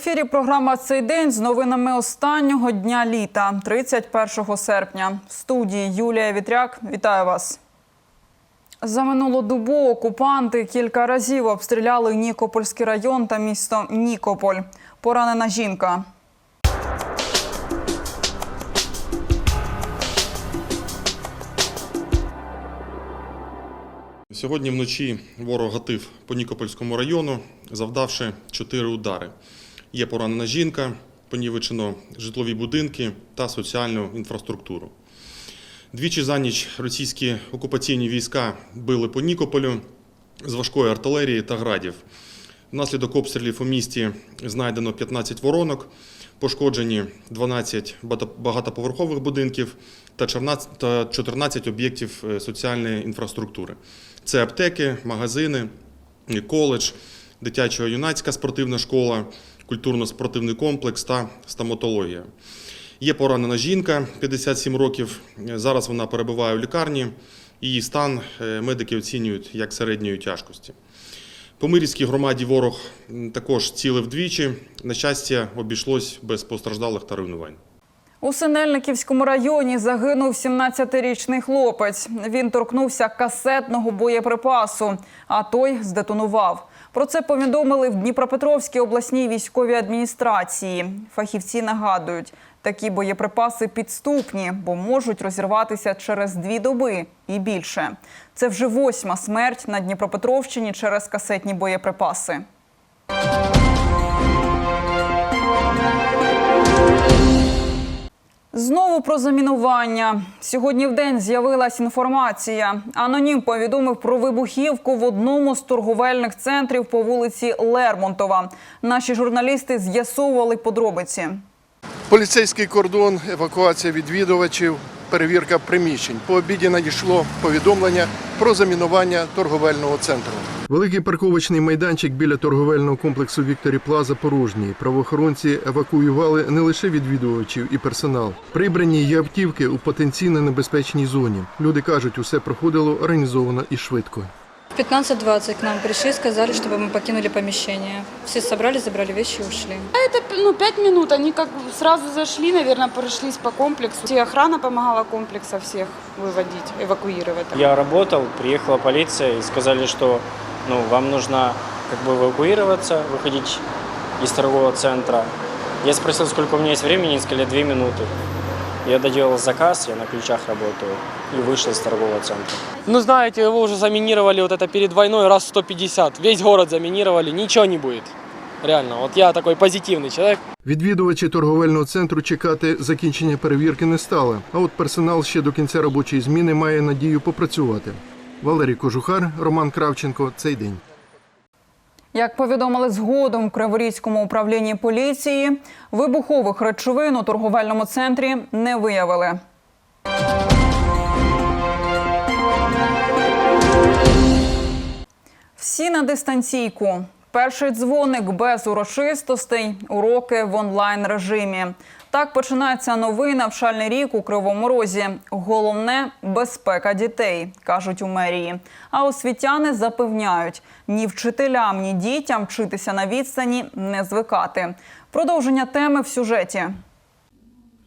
ефірі програма цей день з новинами останнього дня літа, 31 серпня. В студії Юлія Вітряк. Вітаю вас. За минулу добу окупанти кілька разів обстріляли Нікопольський район та місто Нікополь. Поранена жінка. Сьогодні вночі ворог гатив по Нікопольському району, завдавши чотири удари. Є поранена жінка, понівечено житлові будинки та соціальну інфраструктуру. Двічі за ніч російські окупаційні війська били по Нікополю з важкої артилерії та градів. Внаслідок обстрілів у місті знайдено 15 воронок, пошкоджені 12 багатоповерхових будинків та 14 об'єктів е, соціальної інфраструктури. Це аптеки, магазини, коледж, дитячо-юнацька спортивна школа, культурно-спортивний комплекс та стоматологія. Є поранена жінка 57 років. Зараз вона перебуває у лікарні. Її стан е, медики оцінюють як середньої тяжкості. По Мирівській громаді ворог також цілив двічі. На щастя, обійшлось без постраждалих та руйнувань. У Синельниківському районі загинув 17-річний хлопець. Він торкнувся касетного боєприпасу, а той здетонував. Про це повідомили в Дніпропетровській обласній військовій адміністрації. Фахівці нагадують, такі боєприпаси підступні, бо можуть розірватися через дві доби і більше. Це вже восьма смерть на Дніпропетровщині через касетні боєприпаси. Знову про замінування. Сьогодні в день з'явилась інформація. Анонім повідомив про вибухівку в одному з торговельних центрів по вулиці Лермонтова. Наші журналісти з'ясовували подробиці. Поліцейський кордон, евакуація відвідувачів, перевірка приміщень. По обіді надійшло повідомлення про замінування торговельного центру. Великий парковочний майданчик біля торговельного комплексу Вікторі Плаза порожній. Правоохоронці евакуювали не лише відвідувачів і персонал. Прибрані є автівки у потенційно небезпечній зоні. Люди кажуть, усе проходило організовано і швидко. В 15.20 к нам пришли, сказали, чтобы мы покинули помещение. Все собрались, забрали вещи и ушли. Это ну, пять минут. Они как бы сразу зашли, наверное, прошлись по комплексу. И охрана помогала комплекса всех выводить, эвакуировать. Я работал, приехала полиция и сказали, что ну, вам нужно как бы эвакуироваться, выходить из торгового центра. Я спросил, сколько у меня есть времени, они сказали, две минуты. Я доделал заказ, я на ключах работаю и вышел из торгового центра. Ну, знаете, его уже заминировали вот это перед войной раз 150. Весь город заминировали, ничего не будет. Реально, вот я такой позитивный человек. Відвідувачі торговельного центру чекати закінчення перевірки не стали. А от персонал ще до кінця робочої зміни має надію попрацювати. Валерій Кожухар, Роман Кравченко. Цей день. Як повідомили згодом в Криворізькому управлінні поліції, вибухових речовин у торговельному центрі не виявили. Всі на дистанційку. Перший дзвоник без урочистостей, уроки в онлайн режимі. Так починається новий навчальний рік у Кривому Розі. Головне безпека дітей, кажуть у мерії. А освітяни запевняють, ні вчителям, ні дітям вчитися на відстані не звикати. Продовження теми в сюжеті.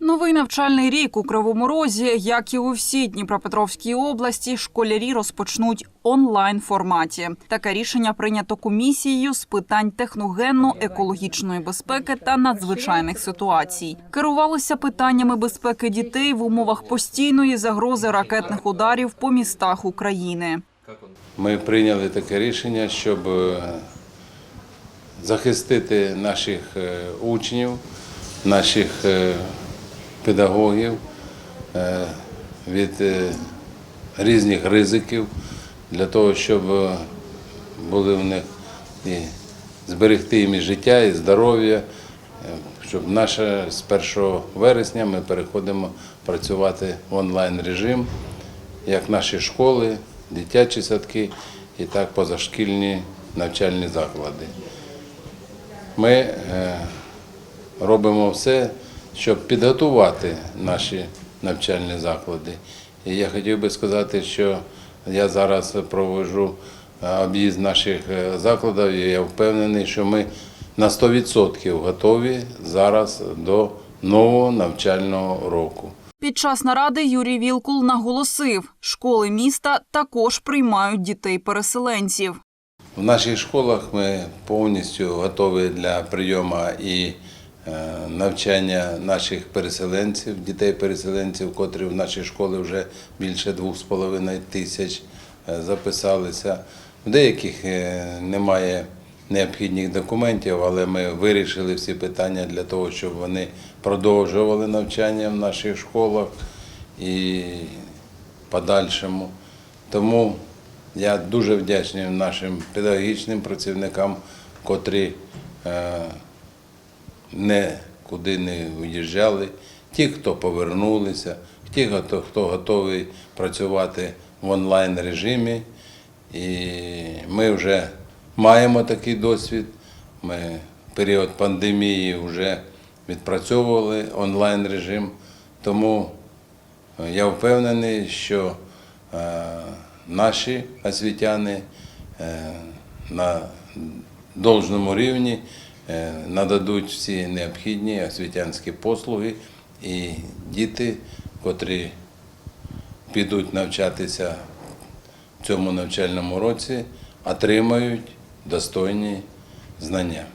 Новий навчальний рік у Кривому Розі, як і у всій Дніпропетровській області, школярі розпочнуть онлайн форматі. Таке рішення прийнято комісією з питань техногенно-екологічної безпеки та надзвичайних ситуацій. Керувалося питаннями безпеки дітей в умовах постійної загрози ракетних ударів по містах України. Ми прийняли таке рішення, щоб е, захистити наших е, учнів, наших е, педагогів е, від е, різних ризиків, для того, щоб е, були в них і зберегти їм і життя, і здоров'я, щоб наше з 1 вересня ми переходимо працювати в онлайн режим, як наші школи, дитячі садки і так позашкільні навчальні заклади. Ми робимо все, щоб підготувати наші навчальні заклади. І я хотів би сказати, що я зараз проводжу е, об'їзд наших е, закладів, і я впевнений, що ми на 100% готові зараз до нового навчального року. Під час наради Юрій Вілкул наголосив, школи міста також приймають дітей-переселенців. В наших школах ми повністю готові для прийому і навчання наших переселенців, дітей-переселенців, котрі в наші школи вже більше 2,5 тисяч е, записалися. В деяких е, немає необхідних документів, але ми вирішили всі питання для того, щоб вони продовжували навчання в наших школах і подальшому. Тому я дуже вдячний нашим педагогічним працівникам, котрі е, нікуди не виїжджали, ті, хто повернулися, ті, хто, хто готовий працювати в онлайн режимі. І ми вже маємо такий досвід. Ми в період пандемії вже відпрацьовували онлайн режим. Тому е, я впевнений, що е, наші освітяни е, на должному рівні нададуть всі необхідні освітянські послуги, і діти, котрі підуть навчатися в цьому навчальному році, отримають достойні знання.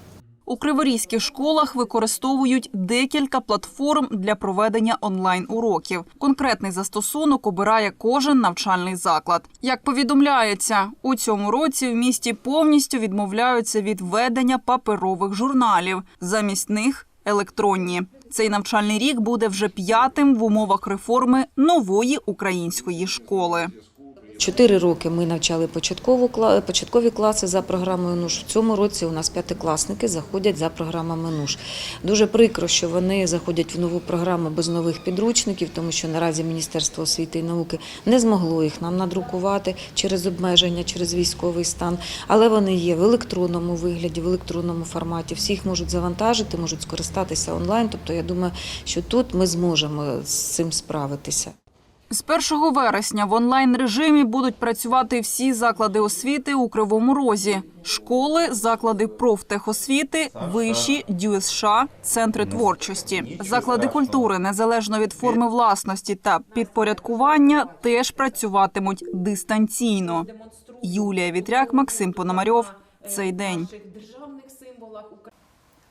У криворізьких школах використовують декілька платформ для проведення онлайн-уроків. Конкретний застосунок обирає кожен навчальний заклад. Як повідомляється, у цьому році в місті повністю відмовляються від ведення паперових журналів. Замість них електронні. Цей навчальний рік буде вже п'ятим в умовах реформи нової української школи. Чотири роки ми навчали початкову початкові класи за програмою НУШ. В цьому році у нас п'ятикласники заходять за програмами НУШ. Дуже прикро, що вони заходять в нову програму без нових підручників, тому що наразі Міністерство освіти і науки не змогло їх нам надрукувати через обмеження, через військовий стан. Але вони є в електронному вигляді, в електронному форматі. Всі їх можуть завантажити, можуть скористатися онлайн. Тобто, я думаю, що тут ми зможемо з цим справитися. З 1 вересня в онлайн режимі будуть працювати всі заклади освіти у Кривому Розі: школи, заклади профтехосвіти, виші, ДЮСШ, центри творчості, заклади культури, незалежно від форми власності та підпорядкування, теж працюватимуть дистанційно. Юлія Вітряк, Максим Пономарьов. Цей день.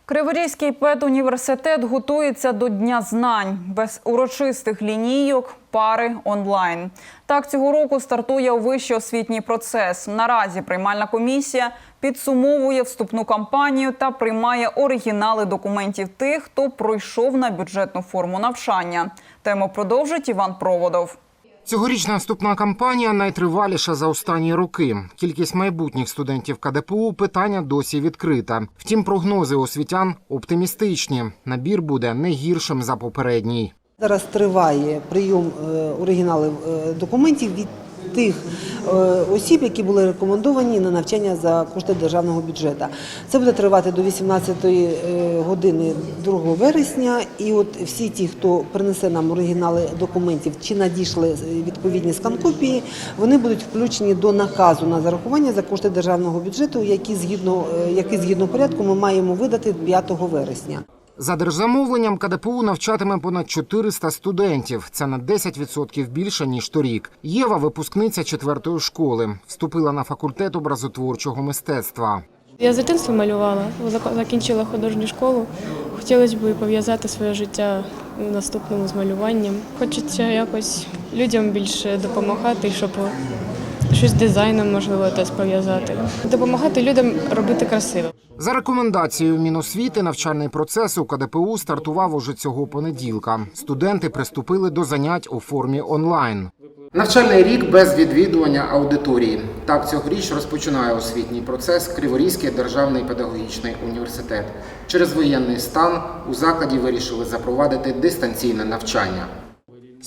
Криворізький педуніверситет готується до Дня знань без урочистих лінійок, пари онлайн. Так цього року стартує вищий освітній процес. Наразі приймальна комісія підсумовує вступну кампанію та приймає оригінали документів тих, хто пройшов на бюджетну форму навчання. Тему продовжить Іван Проводов. Цьогорічна наступна кампанія найтриваліша за останні роки. Кількість майбутніх студентів КДПУ питання досі відкрита. Втім, прогнози освітян оптимістичні. Набір буде не гіршим за попередній. Зараз триває прийом е, оригіналів е, документів від тих е, осіб, які були рекомендовані на навчання за кошти державного бюджету. Це буде тривати до 18 години 2 вересня. І от всі ті, хто принесе нам оригінали документів чи надійшли відповідні сканкопії, вони будуть включені до наказу на зарахування за кошти державного бюджету, які згідно, е, який згідно порядку ми маємо видати 5 вересня. За держзамовленням КДПУ навчатиме понад 400 студентів. Це на 10% більше ніж торік. Єва, випускниця четвертої школи, вступила на факультет образотворчого мистецтва. Я з дитинства малювала, зак- закінчила художню школу. Хотілося б пов'язати своє життя наступним з малюванням. Хочеться якось людям більше допомагати, щоб щось з дизайном можливо теж пов'язати. Допомагати людям робити красиво. За рекомендацією Міносвіти навчальний процес у КДПУ стартував уже цього понеділка. Студенти приступили до занять у формі онлайн. Навчальний рік без відвідування аудиторії. Так цьогоріч розпочинає освітній процес Криворізький державний педагогічний університет. Через воєнний стан у закладі вирішили запровадити дистанційне навчання.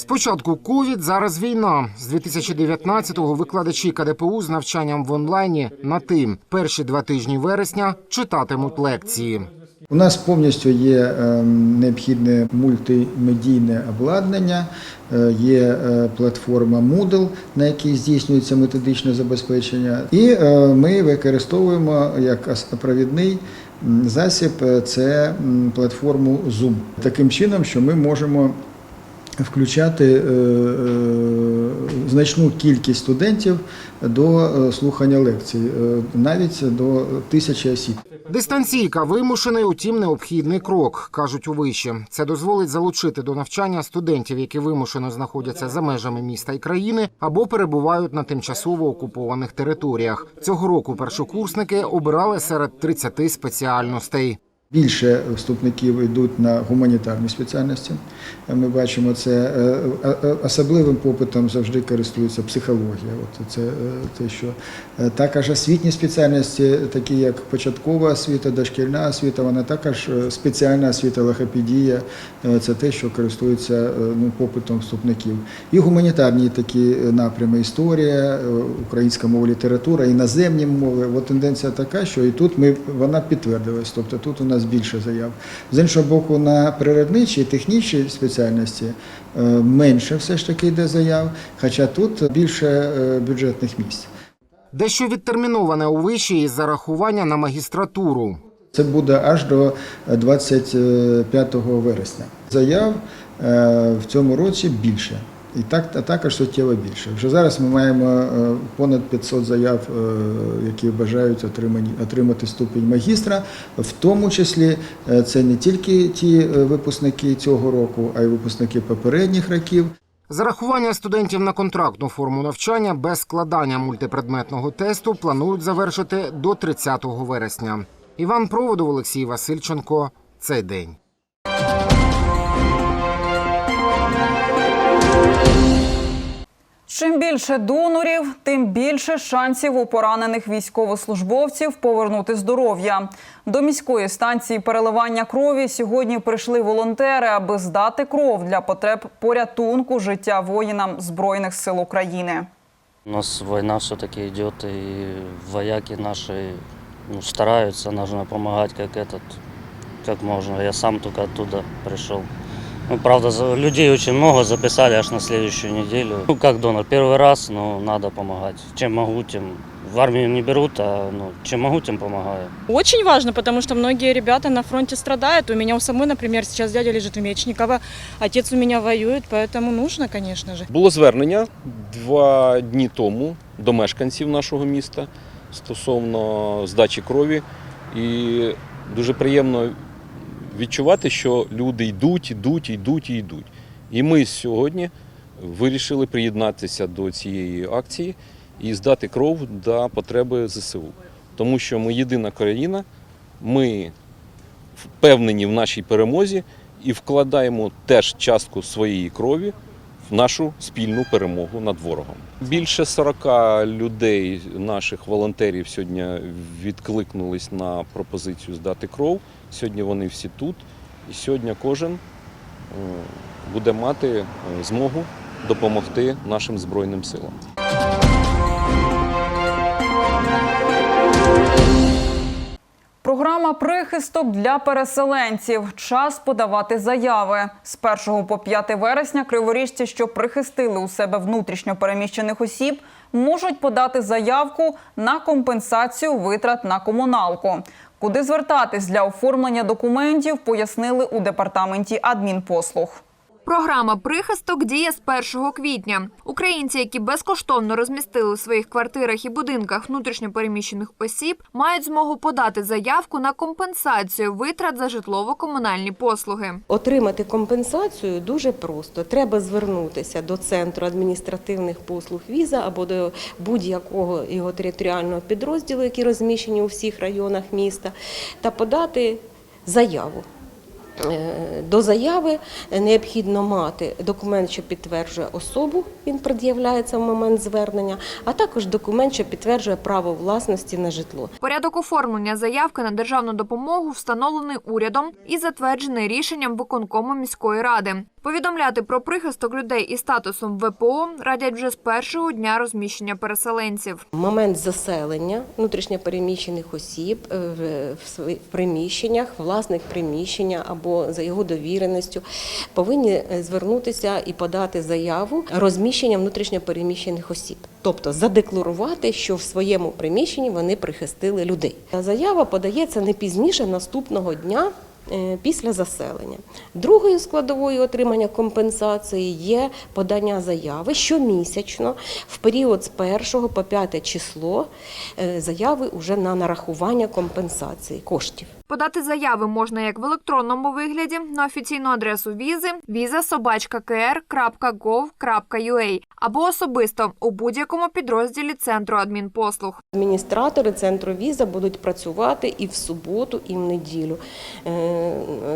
Спочатку ковід, зараз війна. З 2019-го викладачі КДПУ з навчанням в онлайні на тим перші два тижні вересня читатимуть лекції. У нас повністю є е, необхідне мультимедійне обладнання, е, є е, платформа Moodle, на якій здійснюється методичне забезпечення, і ми використовуємо як провідний засіб це платформу Zoom. Таким чином, що ми можемо включати е, е, значну кількість студентів до е, слухання лекцій, навіть до тисячі осіб. Дистанційка вимушений, утім необхідний крок, кажуть у виші. Це дозволить залучити до навчання студентів, які вимушено знаходяться за межами міста і країни або перебувають на тимчасово окупованих територіях. Цього року першокурсники обирали серед 30 спеціальностей. Більше вступників йдуть на гуманітарні спеціальності. Ми бачимо це е, е, особливим попитом завжди користується психологія. От це е, те, що е, також освітні спеціальності, такі як початкова освіта, дошкільна освіта, вона також е, спеціальна освіта, логопедія. е, Це те, що користується е, ну, попитом вступників. І гуманітарні такі напрями історія, е, українська мова, література, іноземні мови. От тенденція така, що і тут ми вона підтвердилась. Тобто тут у нас більше заяв. З іншого боку, на природничі, технічні спеціальності е, менше все ж таки йде заяв, хоча тут більше е, бюджетних місць. Дещо відтерміноване у виші із зарахування на магістратуру. Це буде аж до 25 вересня. Заяв е, в цьому році більше. І так, а також суттєво більше. Вже зараз ми маємо е, понад 500 заяв, е, які бажають отримати ступінь магістра. В тому числі е, це не тільки ті випускники цього року, а й випускники попередніх років. Зарахування студентів на контрактну форму навчання без складання мультипредметного тесту планують завершити до 30 вересня. Іван Проводов, Олексій Васильченко. Цей день. Чим більше донорів, тим більше шансів у поранених військовослужбовців повернути здоров'я. До міської станції переливання крові сьогодні прийшли волонтери, аби здати кров для потреб порятунку життя воїнам збройних сил України. У нас война все-таки идет, и вояки наши ну, стараются, нужно помогать как этот, как можно. Я сам только оттуда пришел. Ну, правда, за- людей очень много записали аж на следующую неделю. Ну, как донор, первый раз, но надо помогать. Чем могу, тем в армию не берут, а ну, чем могу, тем помогаю. Очень важно, потому что многие ребята на фронте страдают. У меня у самой, например, сейчас дядя лежит в Мечниково, отец у меня воюет, поэтому нужно, конечно же. Було звернення два дні тому до мешканців нашого міста стосовно здачі крові. І дуже приємно відчувати, що люди йдуть, йдуть, йдуть і йдуть. І ми сьогодні вирішили приєднатися до цієї акції і здати кров для потреби ЗСУ. Тому що ми єдина країна, ми впевнені в нашій перемозі і вкладаємо теж частку своєї крові в нашу спільну перемогу над ворогом. Більше 40 людей, наших волонтерів, сьогодні відкликнулись на пропозицію здати кров. Сьогодні вони всі тут. І сьогодні кожен е, буде мати е, змогу допомогти нашим Збройним силам. Програма прихисток для переселенців. Час подавати заяви. З 1 по 5 вересня криворіжці, що прихистили у себе внутрішньо переміщених осіб, можуть подати заявку на компенсацію витрат на комуналку. Куди звертатись для оформлення документів, пояснили у департаменті адмінпослуг. Програма прихисток діє з 1 квітня. Українці, які безкоштовно розмістили у своїх квартирах і будинках внутрішньопереміщених осіб, мають змогу подати заявку на компенсацію витрат за житлово-комунальні послуги. Отримати компенсацію дуже просто. Треба звернутися до центру адміністративних послуг віза або до будь-якого його територіального підрозділу, які розміщені у всіх районах міста, та подати заяву. Е, До заяви необхідно мати документ, що підтверджує особу, він пред'являється в момент звернення, а також документ, що підтверджує право власності на житло. Порядок оформлення заявки на державну допомогу встановлений урядом і затверджений рішенням виконкому міської ради. Повідомляти про прихисток людей із статусом ВПО радять вже з першого дня розміщення переселенців. Момент заселення внутрішньопереміщених осіб е, в- своїх приміщеннях, власних приміщення або за його довіреністю, повинні е, звернутися і подати заяву розміщення внутрішньопереміщених осіб. Тобто задекларувати, що в своєму приміщенні вони прихистили людей. Заява подається не пізніше наступного дня після заселення. Другою складовою отримання компенсації є подання заяви щомісячно в період з 1 по 5 число е, заяви вже на нарахування компенсації коштів. Подати заяви можна як в електронному вигляді на офіційну адресу візи visa.kr.gov.ua або особисто у будь-якому підрозділі центру адмінпослуг. Адміністратори центру віза будуть працювати і в суботу, і в неділю.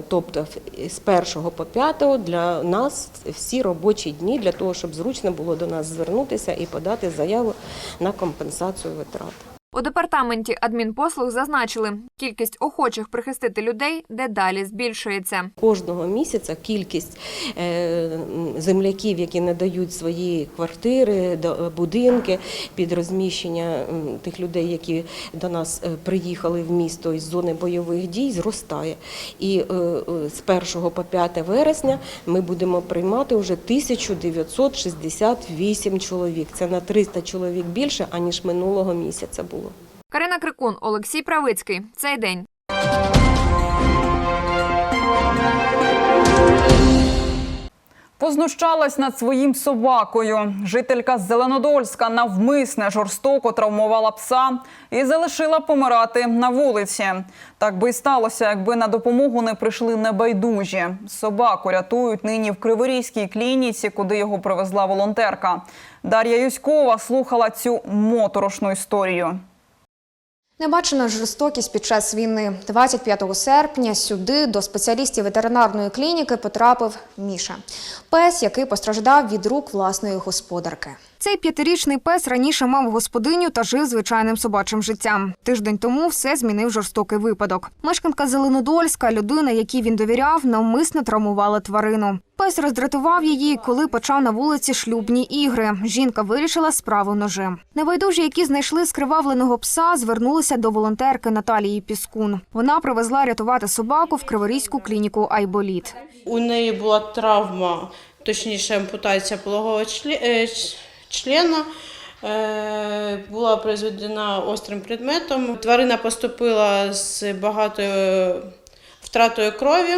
Тобто з 1 по 5 для нас всі робочі дні для того, щоб зручно було до нас звернутися і подати заяву на компенсацію витрат. У департаменті адмінпослуг зазначили, кількість охочих прихистити людей дедалі збільшується. Кожного місяця кількість е, земляків, які надають свої квартири, будинки під розміщення тих людей, які до нас е, приїхали в місто із зони бойових дій, зростає. І е, з 1 по 5 вересня ми будемо приймати вже 1968 чоловік. Це на 300 чоловік більше, аніж минулого місяця було. Карина Крикун, Олексій Правицький. Цей день. Познущалась над своїм собакою. Жителька з Зеленодольська навмисне жорстоко травмувала пса і залишила помирати на вулиці. Так би й сталося, якби на допомогу не прийшли небайдужі. Собаку рятують нині в Криворізькій клініці, куди його привезла волонтерка. Дар'я Юськова слухала цю моторошну історію. Небачена жорстокість під час війни. 25 серпня сюди до спеціалістів ветеринарної клініки потрапив Міша. Пес, який постраждав від рук власної господарки. Цей п'ятирічний пес раніше мав господиню та жив звичайним собачим життям. Тиждень тому все змінив жорстокий випадок. Мешканка Зеленодольська, людина, якій він довіряв, навмисно травмувала тварину. Пес роздратував її, коли почав на вулиці шлюбні ігри. Жінка вирішила справу ножем. Небайдужі, які знайшли скривавленого пса, звернулися до волонтерки Наталії Піскун. Вона привезла рятувати собаку в Криворізьку клініку Айболіт. У неї була травма, точніше ампутація пологового чле- е, члена. Е, Була призведена острим предметом. Тварина поступила з багатою втратою крові.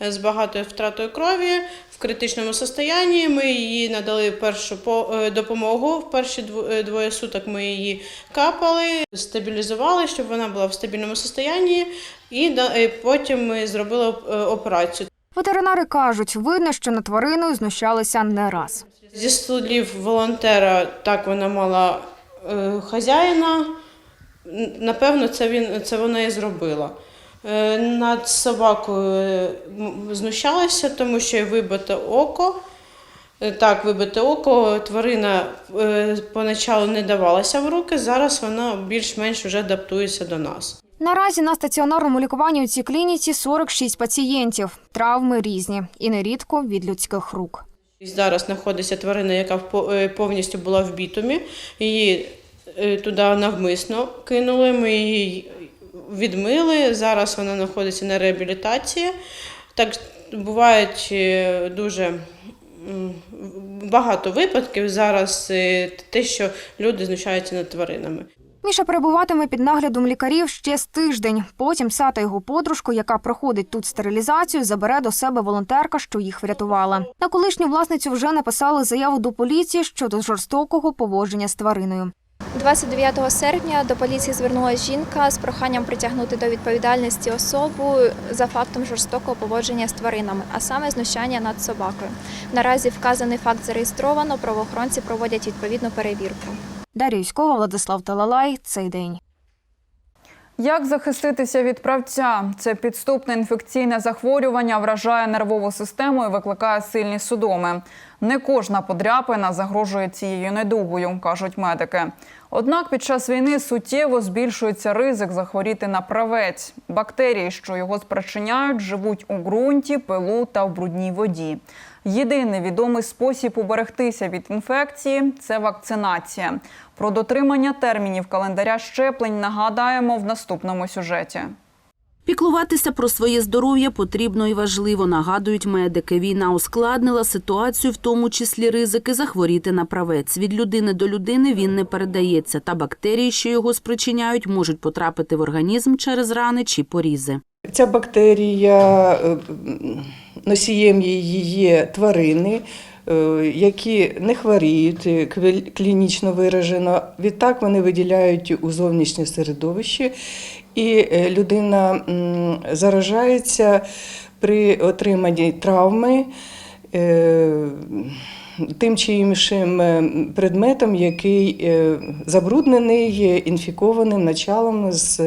З багатою втратою крові в критичному стані. Ми їй надали першу е, допомогу. В перші е, двоє суток ми її капали, стабілізували, щоб вона була в стабільному стані. І потім ми зробили операцію. Ветеринари кажуть, видно, що над твариною знущалися не раз. Зі слів волонтера, так вона мала е, хазяїна. Напевно, це він це вона і зробила. Е, над собакою знущалася, тому що вибите око. Е, Так, вибите око. Тварина е, поначалу не давалася в руки, зараз вона більш-менш вже адаптується до нас. Наразі на стаціонарному лікуванні у цій клініці 46 пацієнтів. Травми різні і нерідко від людських рук. Зараз знаходиться тварина, яка е, повністю була в бітумі. Її е, туди навмисно кинули. Ми її відмили. Зараз вона знаходиться на реабілітації. Так бувають е, дуже багато випадків зараз те, що люди знущаються над тваринами. Міша перебуватиме під наглядом лікарів ще з тиждень. Потім пса та його подружку, яка проходить тут стерилізацію, забере до себе волонтерка, що їх врятувала. На колишню власницю вже написали заяву до поліції щодо жорстокого поводження з твариною. 29 серпня до поліції звернулася жінка з проханням притягнути до відповідальності особу за фактом жорстокого поводження з тваринами, а саме знущання над собакою. Наразі вказаний факт зареєстровано. Правоохоронці проводять відповідну перевірку. Дар'я Юськова, Владислав Талалай. Цей день. Як захиститися від правця? Це підступне інфекційне захворювання вражає нервову систему і викликає сильні судоми. Не кожна подряпина загрожує цією недугою, кажуть медики. Однак під час війни суттєво збільшується ризик захворіти на правець. Бактерії, що його спричиняють, живуть у ґрунті, пилу та в брудній воді. Єдиний відомий спосіб уберегтися від інфекції це вакцинація. Про дотримання термінів календаря щеплень нагадаємо в наступному сюжеті. Піклуватися про своє здоров'я потрібно і важливо, нагадують медики. Війна ускладнила ситуацію, в тому числі ризики захворіти на правець. Від людини до людини він не передається, та бактерії, що його спричиняють, можуть потрапити в організм через рани чи порізи. Ця бактерія е, носієм її є тварини, е, які не хворіють клінічно виражено. Відтак вони виділяють у зовнішнє середовище, і е, людина заражається при отриманні травми. Тим чи іншим е, предметом, який е, забруднений інфікованим началом з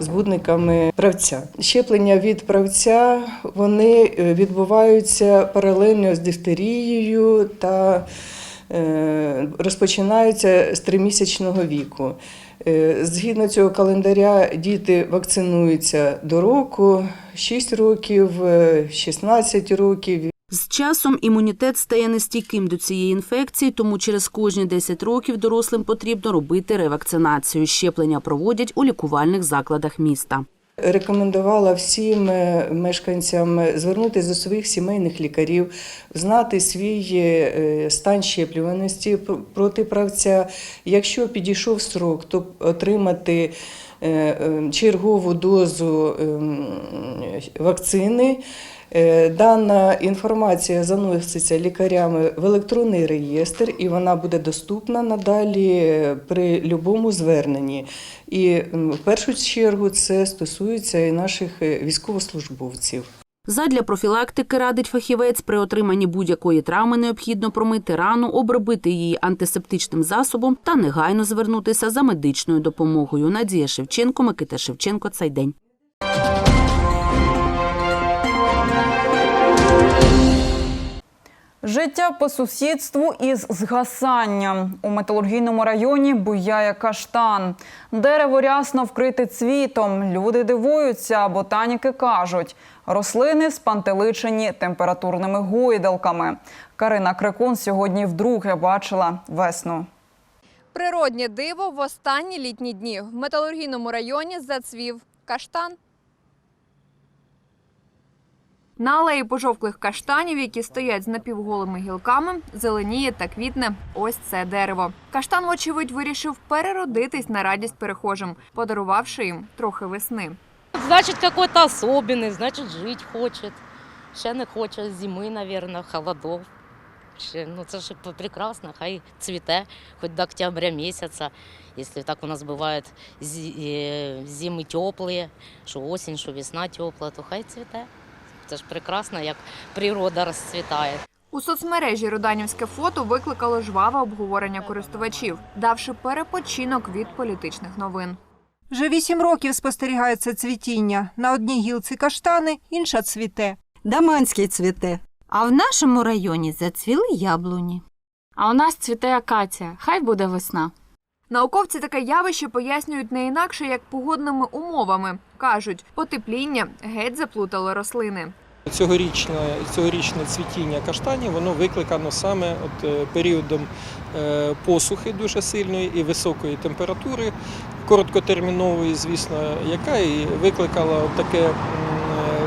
збудниками правця. Щеплення від правця вони е, відбуваються паралельно з дифтерією та розпочинаються з тримісячного віку. Згідно цього календаря, діти вакцинуються до року, 6 років, е, 16 років. З часом імунітет стає нестійким до цієї інфекції, тому через кожні 10 років дорослим потрібно робити ревакцинацію. Щеплення проводять у лікувальних закладах міста. Рекомендувала всім е, мешканцям звернутися до своїх сімейних лікарів, знати свій е, стан щеплюваності пр- проти правця. Якщо підійшов срок, то отримати е, чергову дозу ем, вакцини. Е, Дана інформація заноситься лікарями в електронний реєстр, і вона буде доступна надалі при будь-якому зверненні. І в першу чергу це стосується і наших е, військовослужбовців. Задля профілактики радить фахівець при отриманні будь-якої травми необхідно промити рану, обробити її антисептичним засобом та негайно звернутися за медичною допомогою. Надія Шевченко, Микита Шевченко. Цей день. Життя по сусідству із згасанням. У металургійному районі буяє каштан. Дерево рясно вкрите цвітом. Люди дивуються, а ботаніки кажуть. Рослини спантеличені температурними гойдалками. Карина Крикун сьогодні вдруге бачила весну. Природнє диво в останні літні дні в металургійному районі зацвів каштан. На алеї пожовклих каштанів, які стоять з напівголими гілками, зеленіє та квітне ось це дерево. Каштан, вочевидь, вирішив переродитись на радість перехожим, подарувавши їм трохи весни. Значит, какой-то особенный, значит, жить хочет. Ще не хоче зими, наверное, холодов. Ну це ж прекрасно, хай цвіте, хоч до октября місяця. Якщо так у нас бувають е, зими теплі, що осінь, що весна тепла, то хай цвіте. Це ж прекрасно, як природа розцвітає. У соцмережі Роданівське фото викликало жваве обговорення користувачів, давши перепочинок від політичних новин. Вже вісім років спостерігається цвітіння. На одній гілці каштани, інша цвіте. Даманський цвіте. А в нашому районі зацвіли яблуні. А у нас цвіте акація. Хай буде весна. Науковці таке явище пояснюють не інакше як погодними умовами. кажуть, потепління геть заплутало рослини. Цьогорічне, цьогорічне цвітіння каштанів воно викликано саме от, е, періодом е, посухи дуже сильної і високої температури, короткотермінової, звісно, яка і викликала таке е,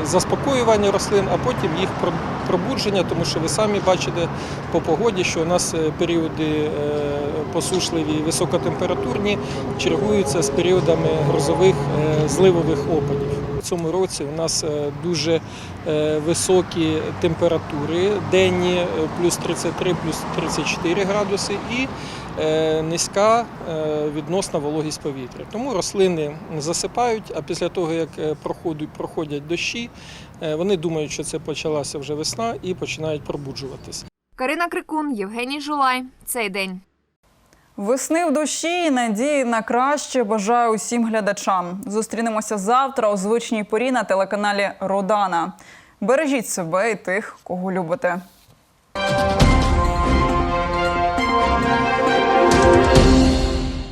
заспокоювання рослин, а потім їх про- пробудження, тому що ви самі бачите по погоді, що у нас періоди посушливі і високотемпературні чергуються з періодами грозових е, зливових опадів. У цьому році у нас е, дуже е, високі температури, денні плюс 33, плюс 34 градуси і низька відносна вологість повітря. Тому рослини засипають, а після того, як проходять, дощі, вони думають, що це почалася вже весна і починають пробуджуватись. Карина Крикун, Євгеній Жулай. Цей день. Весни в душі і надії на краще бажаю усім глядачам. Зустрінемося завтра у звичній порі на телеканалі Родана. Бережіть себе і тих, кого любите.